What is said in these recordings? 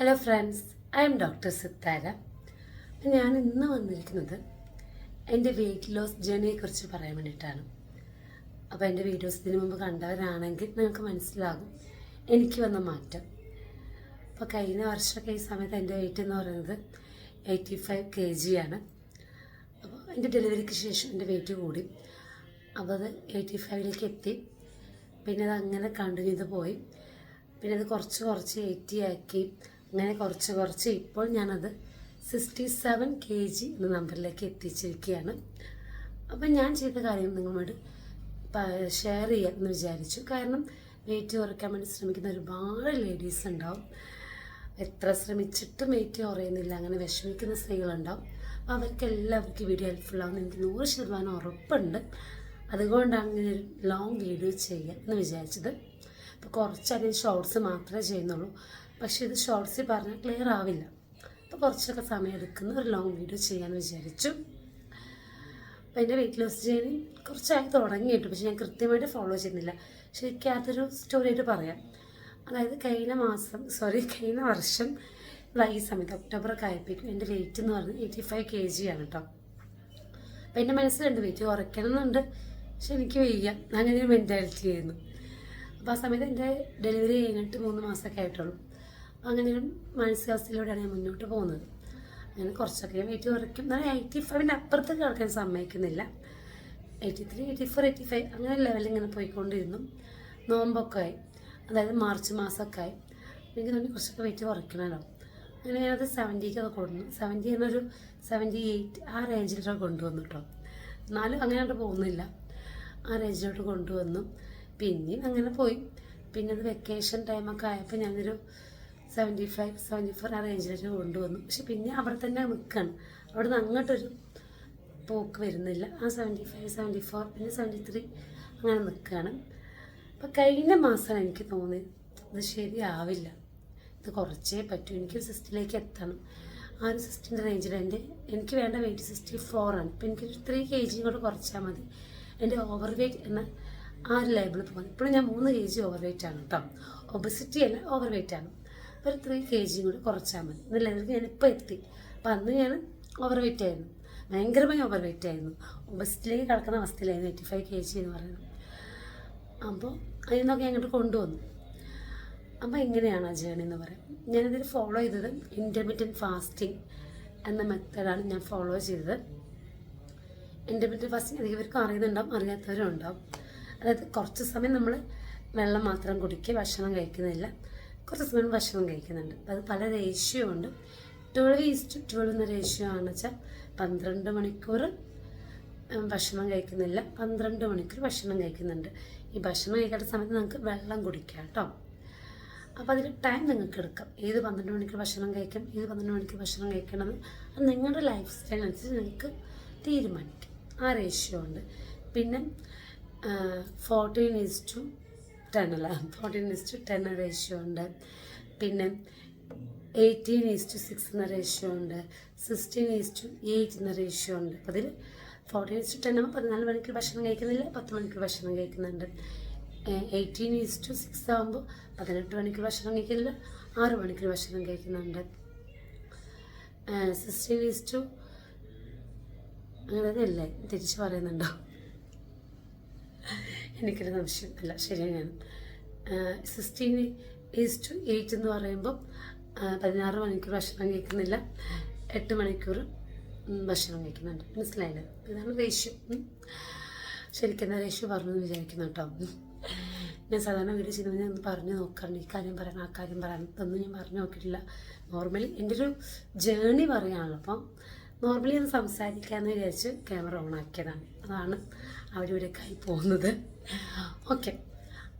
Hello friends I'm doctor Sithara ഞാൻ ഇന്ന് വന്നിരിക്കുന്നത് എന്റെ വെയിറ്റ് ലോസ് ജേണിയെക്കുറിച്ച് പറയാൻ വേണ്ടിയിട്ടാണ്. അപ്പോൾ എന്റെ വീഡിയോസ് ഇതിനു മുമ്പ് കണ്ടവരാണെങ്കിൽ നിങ്ങൾക്ക് മനസ്സിലാകും. എനിക്ക് വന്ന മാറ്റം. അപ്പോൾ കഴിഞ്ഞ വർഷമൊക്കെ ഈ സമയത്ത് എന്റെ വെയിറ്റ് എന്ന് പറയുന്നത് എയ്റ്റി ഫൈവ് കെ ജി ആണ്. അപ്പോൾ എന്റെ ഡെലിവറിക്ക് ശേഷം എന്റെ വെയിറ്റ് കൂടി. അപ്പോൾ അത് എയ്റ്റി ഫൈവിലേക്ക് എത്തി. പിന്നെ അത് അങ്ങനെ കണ്ടിന്യൂ ചെയ്ത് പോയി. പിന്നെ അത് കുറച്ച് കുറച്ച് എയ്റ്റി ആക്കി. അങ്ങനെ കുറച്ച് കുറച്ച് ഇപ്പോൾ ഞാനത് സിക്സ്റ്റി സെവൻ കെ ജി എന്ന നമ്പറിലേക്ക് എത്തിച്ചിരിക്കുകയാണ്. അപ്പം ഞാൻ ചെയ്ത കാര്യം നിങ്ങളോട് ഷെയർ ചെയ്യാം എന്ന് വിചാരിച്ചു. കാരണം വെയിറ്റ് കുറയ്ക്കാൻ വേണ്ടി ശ്രമിക്കുന്ന ഒരുപാട് ലേഡീസ് ഉണ്ടാവും. എത്ര ശ്രമിച്ചിട്ടും വെയിറ്റ് കുറയുന്നില്ല. അങ്ങനെ വിഷമിക്കുന്ന സ്ത്രീകളുണ്ടാവും. അപ്പോൾ അവർക്ക് എല്ലാവർക്കും ഈ വീഡിയോ ഹെൽപ്ഫുൾ ആവുമെന്ന് എനിക്ക് നൂറ് ശതമാനം ഉറപ്പുണ്ട്. അതുകൊണ്ടാണ് ഇങ്ങനെ ഒരു ലോങ് വീഡിയോ ചെയ്യുക എന്ന് വിചാരിച്ചത്. അപ്പോൾ കുറച്ചധികം ഷോർട്സ് മാത്രമേ ചെയ്യുന്നുള്ളൂ. പക്ഷേ ഇത് ഷോർട്സിൽ പറഞ്ഞാൽ ക്ലിയർ ആവില്ല. അപ്പോൾ കുറച്ചൊക്കെ സമയം എടുക്കുന്ന. ഒരു ലോങ് വീഡിയോ ചെയ്യാമെന്ന് വിചാരിച്ചു. അപ്പോൾ എന്റെ വെയിറ്റ് ലോസ് ജേണി കുറച്ചായി തുടങ്ങിയിട്ട് പക്ഷെ ഞാൻ കൃത്യമായിട്ട് ഫോളോ ചെയ്യുന്നില്ല. ശരിക്കും അതൊരു സ്റ്റോറി ആയിട്ട് പറയാം. അതായത് കഴിഞ്ഞ മാസം സോറി കഴിഞ്ഞ വർഷം ഈ സമയത്ത് ഒക്ടോബർ ഒക്കെ ആയപ്പോഴേക്കും എന്റെ വെയിറ്റ് എന്ന് പറഞ്ഞാൽ എയ്റ്റി ഫൈവ് കെ ജി ആണ് കേട്ടോ അപ്പം എന്റെ മനസ്സിലുണ്ട് വെയിറ്റ് കുറയ്ക്കണം എന്നുണ്ട് പക്ഷെ എനിക്ക് വയ്യ. അങ്ങനെ ഒരു മെന്റാലിറ്റി ആയിരുന്നു. അപ്പോൾ ആ സമയത്ത് എന്റെ ഡെലിവറി കഴിഞ്ഞിട്ട് മൂന്ന് മാസമൊക്കെ ആയിട്ടുള്ളൂ. അങ്ങനെ ഒരു മാനസികാവസ്ഥയിലൂടെയാണ് ഞാൻ മുന്നോട്ട് പോകുന്നത്. അങ്ങനെ കുറച്ചൊക്കെ വെയിറ്റ് കുറയ്ക്കും. എന്നാൽ എയ്റ്റി ഫൈവിന്റെ അപ്പുറത്ത് കിടക്കാൻ സമ്മതിക്കുന്നില്ല. Eighty three eighty four eighty five അങ്ങനെ ലെവലിൽ ഇങ്ങനെ പോയിക്കൊണ്ടിരുന്നു. നോമ്പൊക്കെ ആയി. അതായത് മാർച്ച് മാസമൊക്കെ ആയി. എനിക്ക് തോന്നി കുറച്ചൊക്കെ വെയിറ്റ് കുറയ്ക്കണമല്ലോ അങ്ങനെ ഞാനത് സെവന്റിക്കൊക്കെ കൊണ്ടുവന്നു. സെവന്റി എന്നൊരു സെവന്റി എയ്റ്റ് ആ റേഞ്ചിലോട്ട് കൊണ്ടുവന്നു കേട്ടോ എന്നാലും അങ്ങനെ അങ്ങോട്ട് പോകുന്നില്ല. ആ റേഞ്ചിലോട്ട് കൊണ്ടുവന്നു. പിന്നെയും അങ്ങനെ പോയി. പിന്നെ അത് വെക്കേഷൻ ടൈമൊക്കെ ആയപ്പോൾ ഞാനൊരു സെവന്റി ഫൈവ് സെവന്റി ഫോർ ആ റേഞ്ചിലേക്ക് കൊണ്ടുവന്നു. പക്ഷെ പിന്നെ അവിടെ തന്നെ നിൽക്കുകയാണ് അവിടെ നിന്ന് അങ്ങോട്ടൊരു പോക്ക് വരുന്നില്ല. ആ സെവന്റി ഫൈവ് സെവന്റി ഫോർ പിന്നെ സെവന്റി ത്രീ അങ്ങനെ നിൽക്കുകയാണ് അപ്പം കഴിഞ്ഞ മാസമാണ് എനിക്ക് തോന്നി ഇത് ശരിയാവില്ല. ഇത് കുറച്ചേ പറ്റൂ. എനിക്ക് സിസ്റ്റിലേക്ക് എത്തണം. ആ ഒരു സിസ്റ്റിന്റെ റേഞ്ചിൽ എന്റെ എനിക്ക് വേണ്ട വെയിറ്റ് സിക്സ്റ്റി ഫോറാണ് ഇപ്പം എനിക്ക് ത്രീ കെ ജിയും കൂടെ കുറച്ചാൽ മതി. എന്റെ ഓവർ വെയിറ്റ് എന്ന ആ ഒരു ലേബിൾ പോകുന്നത് ഇപ്പോഴും ഞാൻ മൂന്ന് കെ ജി ഓവർ വെയിറ്റ് ആണ് കേട്ടോ ഒബസിറ്റി അല്ല ഓവർ വെയിറ്റ് ആണ്. ഒരു ത്രീ കെ ജി കൂടി കുറച്ചാൽ മതി. എന്ന ലെവലിൽ ഞാനിപ്പോൾ എത്തി. അപ്പോൾ അന്ന് ഞാൻ ഓവർ വെയ്റ്റ് ആയിരുന്നു. ഭയങ്കരമായി ഓവർ വെയ്റ്റ് ആയിരുന്നു. ഒബസ്റ്റിലേക്ക് കിടക്കുന്ന അവസ്ഥയിലായിരുന്നു എയ്റ്റി ഫൈവ് കെ ജി എന്ന് പറയുന്നത്. അപ്പോൾ അതിൽ നിന്നൊക്കെ അങ്ങോട്ട് കൊണ്ടുവന്നു. അപ്പോൾ എങ്ങനെയാണ് ആ ജേണി എന്ന് പറയാം. ഞാനിതിൽ ഫോളോ ചെയ്തത് ഇന്റർമീഡിയറ്റ് ഫാസ്റ്റിംഗ് എന്ന മെത്തേഡാണ് ഞാൻ ഫോളോ ചെയ്തത്. ഇന്റർമീഡിയറ്റ് ഫാസ്റ്റിംഗ് അധികവർക്കും അറിയുന്നുണ്ടാവും അറിയാത്തവരും ഉണ്ടാവും അതായത് കുറച്ച് സമയം നമ്മൾ വെള്ളം മാത്രം കുടിക്കുക ഭക്ഷണം കഴിക്കുന്നില്ല. കുറച്ച് സമയം ഭക്ഷണം കഴിക്കുന്നുണ്ട്. അത് പല റേഷ്യോ ഉണ്ട് ട്വൽവ് ഈസ്റ്റ് ട്വൽവ് എന്ന റേഷ്യോ ആണെന്ന് വെച്ചാൽ പന്ത്രണ്ട് മണിക്കൂർ ഭക്ഷണം കഴിക്കുന്നില്ല. പന്ത്രണ്ട് മണിക്കൂർ ഭക്ഷണം കഴിക്കുന്നുണ്ട്. ഈ ഭക്ഷണം കഴിക്കേണ്ട സമയത്ത് നിങ്ങൾക്ക് വെള്ളം കുടിക്കാം കേട്ടോ. അപ്പോൾ അതിൽ ടൈം നിങ്ങൾക്ക് എടുക്കാം. ഏത് പന്ത്രണ്ട് മണിക്കൂർ ഭക്ഷണം കഴിക്കാം ഏത് പന്ത്രണ്ട് മണിക്കൂർ ഭക്ഷണം കഴിക്കണമെന്ന് അത് നിങ്ങളുടെ ലൈഫ് സ്റ്റൈൽ അനുസരിച്ച് നിങ്ങൾക്ക് തീരുമാനിക്കാം. ആ റേഷ്യോ ഉണ്ട്. പിന്നെ ഫോർട്ടീൻ ഈസ് ടു ടെൻ അല്ല. ഫോർട്ടീൻ ടു ടെൻ റേഷ്യോ ഉണ്ട്. പിന്നെ എയ്റ്റീൻ ഈസ് ടു സിക്സ് എന്ന റേഷ്യോ ഉണ്ട്. സിക്സ്റ്റീൻ ഈസ് ടു എയ്റ്റ് എന്ന റേഷ്യോ ഉണ്ട്. അപ്പോൾ അതിൽ ഫോർട്ടീൻ ഈസ് ടു ടെൻ ആകുമ്പോൾ പതിനാല് മണിക്കൂർ ഭക്ഷണം കഴിക്കുന്നില്ല പത്ത് മണിക്കൂർ ഭക്ഷണം കഴിക്കുന്നുണ്ട്. എയ്റ്റീൻ ഈസ് ടു സിക്സ് ആകുമ്പോൾ പതിനെട്ട് മണിക്കൂർ ഭക്ഷണം കഴിക്കുന്നില്ല ആറ് മണിക്കൂർ ഭക്ഷണം കഴിക്കുന്നുണ്ട്. സിക്സ്റ്റീൻ ഈസ് ടു അങ്ങനെ അല്ലേ? തിരിച്ച് പറയുന്നുണ്ടോ? എനിക്കൊരു സംശയം അല്ല ശരിയാണ് സിക്സ്റ്റീൻ ഈസ് ടു എയ്റ്റ് എന്ന് പറയുമ്പോൾ പതിനാറ് മണിക്കൂർ ഭക്ഷണം കഴിക്കുന്നില്ല. എട്ട് മണിക്കൂർ ഭക്ഷണം കഴിക്കുന്നുണ്ട്. മനസ്സിലായില്ലേ? ഇതാണ് റേഷ്യോ ശരിക്കും റേഷ്യോ പറഞ്ഞു എന്ന് വിചാരിക്കുന്നു കേട്ടോ. ഞാൻ സാധാരണ വീട് ചെയ്യുമ്പോൾ ഞാൻ പറഞ്ഞു നോക്കാറുണ്ട്. ഈ കാര്യം പറയണം ആ കാര്യം പറയണം. ഇതൊന്നും ഞാൻ പറഞ്ഞു നോക്കിയിട്ടില്ല. നോർമലി എന്റെ ഒരു ജേണി പറയുകയാണല്ലോ അപ്പം നോർമലി ഒന്ന് സംസാരിക്കാമെന്ന് വിചാരിച്ച് ക്യാമറ ഓൺ ആക്കിയതാണ്. അതാണ് ആയി പോകുന്നത്. ഓക്കെ.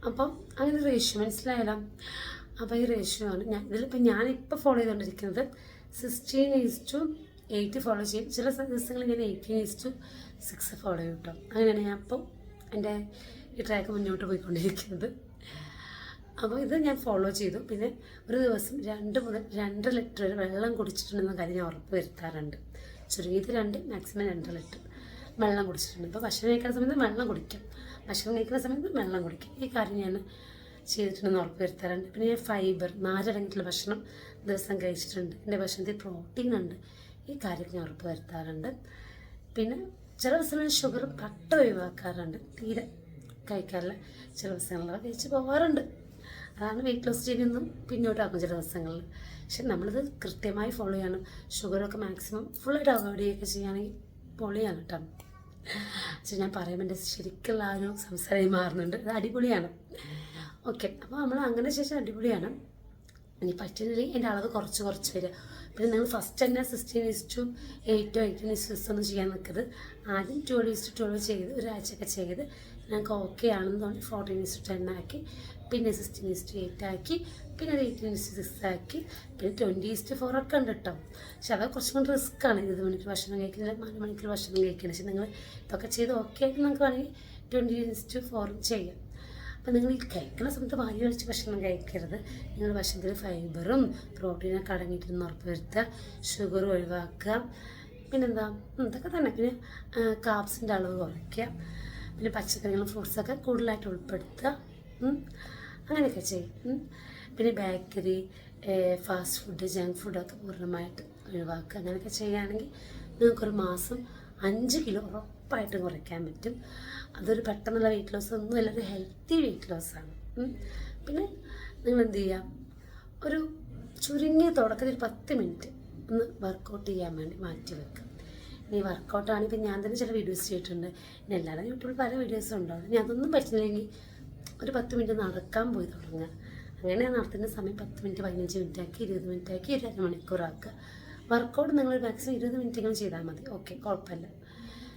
അപ്പം അങ്ങനെ റേഷ്യോ മനസ്സിലായല്ലോ? അപ്പോൾ ഈ റേഷ്യോ ആണ്. ഞാൻ ഇതിലിപ്പോൾ ഞാനിപ്പോൾ ഫോളോ ചെയ്തുകൊണ്ടിരിക്കുന്നത് sixteen is to eight follow ചെയ്യും. ചില ദിവസങ്ങളിൽ ഞാൻ eighteen is to six follow ചെയ്യും കേട്ടോ അങ്ങനെയാണ് ഞാൻ അപ്പോൾ എന്റെ ഈ ട്രാക്ക് മുന്നോട്ട് പോയിക്കൊണ്ടിരിക്കുന്നത്. അപ്പോൾ ഇത് ഞാൻ ഫോളോ ചെയ്തു. പിന്നെ ഒരു ദിവസം രണ്ട് മുതൽ രണ്ട് ലിറ്റർ വരെ വെള്ളം കുടിച്ചിട്ടുണ്ടെന്ന കാര്യം ഞാൻ ഉറപ്പ് വരുത്താറുണ്ട്. ചുരുങ്ങിയത് രണ്ട് മാക്സിമം രണ്ട് ലിറ്റർ വെള്ളം കുടിച്ചിട്ടുണ്ട്. ഇപ്പോൾ ഭക്ഷണം കഴിക്കുന്ന സമയത്ത് വെള്ളം കുടിക്കും. ഭക്ഷണം കഴിക്കുന്ന സമയത്ത് വെള്ളം കുടിക്കും. ഈ കാര്യം ഞാൻ ചെയ്തിട്ടുണ്ടെന്ന് ഉറപ്പ് വരുത്താറുണ്ട്. പിന്നെ ഞാൻ ഫൈബർ നാരടങ്ങിയിട്ടുള്ള ഭക്ഷണം ദിവസം കഴിച്ചിട്ടുണ്ട്. എന്റെ ഭക്ഷണത്തിൽ പ്രോട്ടീൻ ഉണ്ട്. ഈ കാര്യം ഞാൻ ഉറപ്പ് വരുത്താറുണ്ട്. പിന്നെ ചില ദിവസങ്ങളിൽ ഷുഗർ പട്ട ഒഴിവാക്കാറുണ്ട്. തീരെ കഴിക്കാറില്ല. ചില ദിവസങ്ങളിലൊക്കെ കഴിച്ച് പോകാറുണ്ട്. അതാണ് വെയിറ്റ് ലോസ് ചെയ്യുന്നതും പിന്നോട്ടാക്കും ചില ദിവസങ്ങളിൽ. പക്ഷെ നമ്മളിത് കൃത്യമായി ഫോളോ ചെയ്യണം. ഷുഗറൊക്കെ മാക്സിമം ഫുള്ളായിട്ട് അവോയ്ഡ് ചെയ്യുകയൊക്കെ ചെയ്യുകയാണെങ്കിൽ പൊളിയാണ് കേട്ടോ. പക്ഷെ ഞാൻ പറയുമ്പോൾ എന്റെ ശരിക്കുള്ള ആ ഒരു സംസാരമായി മാറുന്നുണ്ട്. അത് അടിപൊളിയാണ്. ഓക്കെ അപ്പോൾ നമ്മൾ അങ്ങനെ ശേഷം അടിപൊളിയാണ്. ഇനി പറ്റുന്നില്ലെങ്കിൽ എന്റെ അളവ് കുറച്ച് കുറച്ച് വരിക. പിന്നെ നിങ്ങൾ ഫസ്റ്റ് തന്നെ സിക്സ്റ്റീൻ ഇസ് ടു എയ്റ്റോ എയ്റ്റീൻ ഇസ് സിക്സ് ഒന്നും ചെയ്യാൻ നിൽക്കരുത്. ആദ്യം ട്വൽവ് ഇസ് ടു ട്വൽവ് ചെയ്ത് ഒരാഴ്ചയൊക്കെ ചെയ്ത് ഞങ്ങൾക്ക് ഓക്കെ ആണെന്ന് തോന്നി ഫോർട്ടീൻ ഇസ് ടു ടെൻ ആക്കി. പിന്നെ സിക്സ്റ്റീൻ ഈസ്റ്റ് എയ്റ്റ് ആക്കി പിന്നെ ഒരു എയ്റ്റീൻ ഈസ്റ്റ് സിക്സ് ആക്കി പിന്നെ ട്വന്റി ഈസ്റ്റ് ഫോർ ഒക്കെ ഉണ്ട് കേട്ടോ പക്ഷെ അത് കുറച്ചും കൂടി റിസ്ക് ആണ്. ഇരുപത് മണിക്കൂർ ഭക്ഷണം കഴിക്കുന്നത് നാല് മണിക്കൂർ ഭക്ഷണം കഴിക്കുന്നത് പക്ഷെ നിങ്ങൾ ഇതൊക്കെ ചെയ്ത് ഓക്കെ ആയിട്ട് നിങ്ങൾക്ക് വേണമെങ്കിൽ ട്വന്റി ഈസ്റ്റ് ഫോർ ചെയ്യാം. അപ്പം നിങ്ങൾ ഈ കഴിക്കുന്ന സമയത്ത് വാരി വലിച്ച് ഭക്ഷണം കഴിക്കരുത്. നിങ്ങൾ ഭക്ഷണത്തിൽ ഫൈബറും പ്രോട്ടീനൊക്കെ അടങ്ങിയിട്ടെന്ന് ഉറപ്പ് വരുത്തുക ഷുഗർ ഒഴിവാക്കുക പിന്നെന്താ? ഇതൊക്കെ തന്നെ. പിന്നെ കാപ്സിന്റെ അളവ് കുറയ്ക്കുക പിന്നെ പച്ചക്കറികളും ഫ്രൂട്ട്സൊക്കെ കൂടുതലായിട്ട് ഉൾപ്പെടുത്തുക അങ്ങനെയൊക്കെ ചെയ്യും. പിന്നെ ബേക്കറി ഫാസ്റ്റ് ഫുഡ് ജങ്ക് ഫുഡൊക്കെ പൂർണമായിട്ട് ഒഴിവാക്കുക. അങ്ങനെയൊക്കെ ചെയ്യുകയാണെങ്കിൽ നിങ്ങൾക്കൊരു മാസം അഞ്ച് കിലോ ഉറപ്പായിട്ടും കുറയ്ക്കാൻ പറ്റും. അതൊരു പെട്ടെന്നുള്ള വെയിറ്റ് ലോസ് ഒന്നുമല്ല ഒരു ഹെൽത്തി വെയിറ്റ് ലോസാണ് പിന്നെ നിങ്ങൾ എന്ത് ചെയ്യുക? ഒരു ചുരുങ്ങിയ തുടക്കത്തിൽ ഒരു പത്ത് മിനിറ്റ് ഒന്ന് വർക്കൗട്ട് ചെയ്യാൻ വേണ്ടി മാറ്റി വെക്കുക. ഇനി വർക്കൗട്ടാണെങ്കിൽ ഞാൻ തന്നെ ചില വീഡിയോസ് ചെയ്തിട്ടുണ്ട്. ഇനി എല്ലാവരും യൂട്യൂബിൽ പല വീഡിയോസും ഉണ്ടാവും ഇനി അതൊന്നും പറ്റില്ലെങ്കിൽ ഒരു പത്ത് മിനിറ്റ് നടക്കാൻ പോയി തുടങ്ങുക. അങ്ങനെ നടത്തുന്ന സമയം പത്ത് മിനിറ്റ് പതിനഞ്ച് മിനിറ്റ് ആക്കി ഇരുപത് മിനിറ്റ് ആക്കി ഒരു അരമണിക്കൂറാക്കുക വർക്കൗട്ട് നിങ്ങൾ മാക്സിമം ഇരുപത് മിനിറ്റെങ്കിലും ചെയ്താൽ മതി. ഓക്കെ കുഴപ്പമില്ല.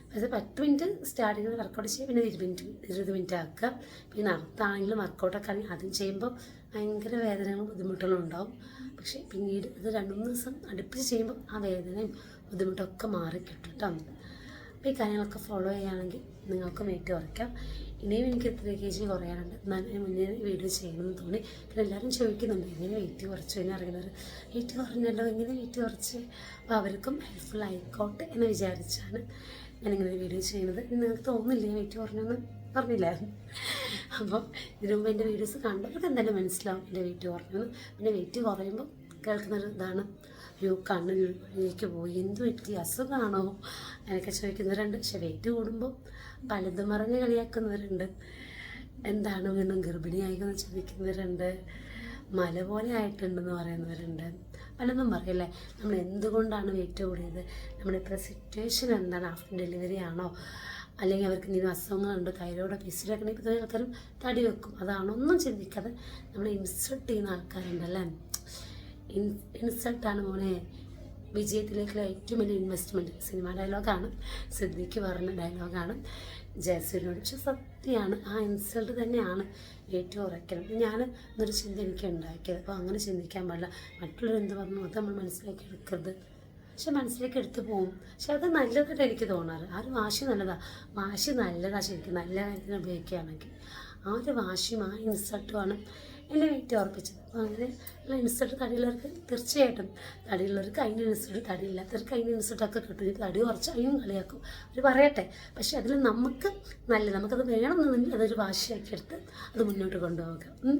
പക്ഷേ പത്ത് മിനിറ്റ് സ്റ്റാർട്ടിങ്ങിൽ വർക്കൗട്ട് ചെയ്യുക പിന്നെ ഇരുപത് മിനിറ്റ് ഇരുപത് മിനിറ്റ് ആക്കുക. പിന്നെ നടത്താണെങ്കിലും വർക്കൗട്ടൊക്കെ ആണെങ്കിൽ ആദ്യം ചെയ്യുമ്പോൾ ഭയങ്കര വേദനകളും ബുദ്ധിമുട്ടുകളും ഉണ്ടാവും. പക്ഷേ പിന്നീട് ഇത് രണ്ട് മൂന്ന് ദിവസം അടുപ്പിച്ച് ചെയ്യുമ്പോൾ ആ വേദനയും ബുദ്ധിമുട്ടൊക്കെ മാറി കിട്ടും കേട്ടോ അപ്പോൾ ഈ കാര്യങ്ങളൊക്കെ ഫോളോ ചെയ്യുകയാണെങ്കിൽ നിങ്ങൾക്ക് വെയിറ്റ് കുറയ്ക്കാം. ഇനിയും എനിക്ക് എത്ര കെ ജി കുറയാനുണ്ട്. എന്നാൽ ഞാൻ മുന്നേ വീഡിയോ ചെയ്യണമെന്ന് തോന്നി. പിന്നെ എല്ലാവരും ചോദിക്കുന്നുണ്ട് എങ്ങനെ വെയിറ്റ് കുറച്ചു? എന്ന് അറിയുന്നവർ വെയിറ്റ് കുറഞ്ഞല്ലോ എങ്ങനെ വെയിറ്റ് കുറച്ച്? അപ്പോൾ അവർക്കും ഹെൽപ്ഫുൾ ആയിക്കോട്ടെ എന്ന് വിചാരിച്ചാണ് ഞാനിങ്ങനെ വീഡിയോ ചെയ്യുന്നത് നിങ്ങൾക്ക് നിങ്ങൾക്ക് തോന്നില്ലേ വെയിറ്റ് കുറഞ്ഞെന്ന്? പറഞ്ഞില്ല? അപ്പോൾ ഇതിനു മുമ്പ് എന്റെ വീഡിയോസ് കണ്ടവർക്ക് എന്തായാലും മനസ്സിലാവും എന്റെ വെയിറ്റ് കുറഞ്ഞെന്ന്. പിന്നെ വെയിറ്റ് കുറയുമ്പോൾ കേൾക്കുന്നൊരു ഇതാണ്. അയ്യോ കണ്ണിലേക്ക് പോയി. എന്ത് പറ്റി? അസുഖമാണോ എന്നൊക്കെ ചോദിക്കുന്നവരുണ്ട്. പക്ഷെ വെയിറ്റ് കൂടുമ്പോൾ പലതും മറിഞ്ഞ് കളിയാക്കുന്നവരുണ്ട്. എന്താണ് വീണ്ടും ഗർഭിണിയായിക്കെന്ന് ചോദിക്കുന്നവരുണ്ട്. മല പോലെ ആയിട്ടുണ്ടെന്ന് പറയുന്നവരുണ്ട്. പലതും പറയല്ലേ നമ്മൾ എന്തുകൊണ്ടാണ് വെയിറ്റ് കൂടിയത്? നമ്മുടെ ഇപ്പോൾ സിറ്റുവേഷൻ എന്താണ്? ആഫ്റ്റർ ഡെലിവറി ആണോ? അല്ലെങ്കിൽ അവർക്ക് എന്തെങ്കിലും അസുഖങ്ങളുണ്ട് തൈറോയിഡോ പിസിലൊക്കെ ഉണ്ടെങ്കിൽ ആൾക്കാരും തടി വെക്കും. അതാണോ? ഒന്നും ചിന്തിക്കാതെ നമ്മൾ ഇൻസൾട്ട് ചെയ്യുന്ന ആൾക്കാരുണ്ടല്ലേ? ഇൻസൾട്ടാണ് മോനെ വിജയത്തിലേക്കുള്ള ഏറ്റവും വലിയ ഇൻവെസ്റ്റ്മെന്റ് സിനിമ ഡയലോഗാണ് സിദ്ദിഖ് പറഞ്ഞ ഡയലോഗാണ് ജയസൂരിനോട് പക്ഷെ സത്യമാണ് ആ ഇൻസൾട്ട് തന്നെയാണ് ഏറ്റവും ഉറക്കണം ഞാൻ എന്നൊരു ചിന്ത എനിക്ക് ഉണ്ടാക്കിയത്. അപ്പോൾ അങ്ങനെ ചിന്തിക്കാൻ പാടില്ല. മറ്റുള്ളവർ എന്ത് പറഞ്ഞു അത് നമ്മൾ മനസ്സിലാക്കി എടുക്കരുത്. പക്ഷെ മനസ്സിലേക്ക് എടുത്തു പോകും പക്ഷെ അത് നല്ലതായിട്ട് എനിക്ക് തോന്നാറ്. ആ ഒരു വാശി നല്ലതാണ് വാശി നല്ലതാണ് ശരിക്കും. നല്ല കാര്യത്തിന് ഉപയോഗിക്കുകയാണെങ്കിൽ ആ ഒരു വാശിയും ആ ഇൻസൾട്ടുമാണ് എന്നെ വെയിറ്റ് ഉറപ്പിച്ചത് അപ്പോൾ അങ്ങനെ ഇൻസൾട്ട് തടിയുള്ളവർക്ക് തീർച്ചയായിട്ടും തടിയുള്ളവർക്ക് ഇൻസൾട്ട് തടിയില്ലാത്തവർക്ക് ഇൻസൾട്ടൊക്കെ കിട്ടും. തടി കുറച്ച് അതിനും കളിയാക്കും. അവർ പറയട്ടെ. പക്ഷെ അതിൽ നമുക്ക് നല്ല നമുക്കത് വേണമെന്നുണ്ടെങ്കിൽ അതൊരു വാശിയാക്കി എടുത്ത് അത് മുന്നോട്ട് കൊണ്ടുപോകുക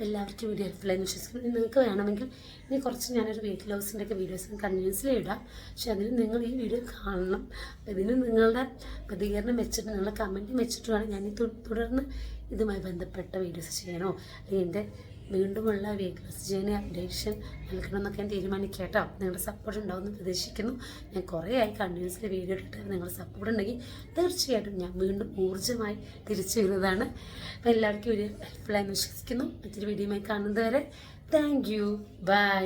എല്ലാവർക്കും വീഡിയോ ഹെൽപ്ഫുള്ളായി വിശ്വസിക്കുന്നു. നിങ്ങൾക്ക് വേണമെങ്കിൽ ഇനി കുറച്ച് ഞാനൊരു വെയിറ്റ് ലോസിന്റെ ഒക്കെ വീഡിയോസ് കണ്ടിന്യൂസ്ലി ഇടാം. പക്ഷെ അതിന് നിങ്ങൾ ഈ വീഡിയോ കാണണം. ഇതിന് നിങ്ങളുടെ പ്രതികരണം വെച്ചിട്ട് നിങ്ങളുടെ കമന്റ് വെച്ചിട്ട് വേണം ഞാൻ ഈ തുടർന്ന് ഇതുമായി ബന്ധപ്പെട്ട വീഡിയോസ് ചെയ്യണോ? അല്ലെങ്കിൽ എന്റെ വീണ്ടുമുള്ള ലോസ് ജേണി അപ്ഡേഷൻ നൽകണമെന്നൊക്കെ ഞാൻ തീരുമാനിക്കുക കേട്ടോ. നിങ്ങളുടെ സപ്പോർട്ട് ഉണ്ടാവുമെന്ന് പ്രതീക്ഷിക്കുന്നു. ഞാൻ കുറേ ആയി കണ്ടിന്യൂസ്ലി വീഡിയോ ഇട്ടിട്ട് നിങ്ങളുടെ സപ്പോർട്ട് ഉണ്ടെങ്കിൽ തീർച്ചയായിട്ടും ഞാൻ വീണ്ടും ഊർജമായി തിരിച്ചു വരുന്നതാണ്. അപ്പോൾ എല്ലാവർക്കും ഒരു ഹെൽപ്ഫുള്ളായി വിശ്വസിക്കുന്നു. മറ്റൊരു വീഡിയോയുമായി കാണുന്നത് വരെ താങ്ക് യു ബൈ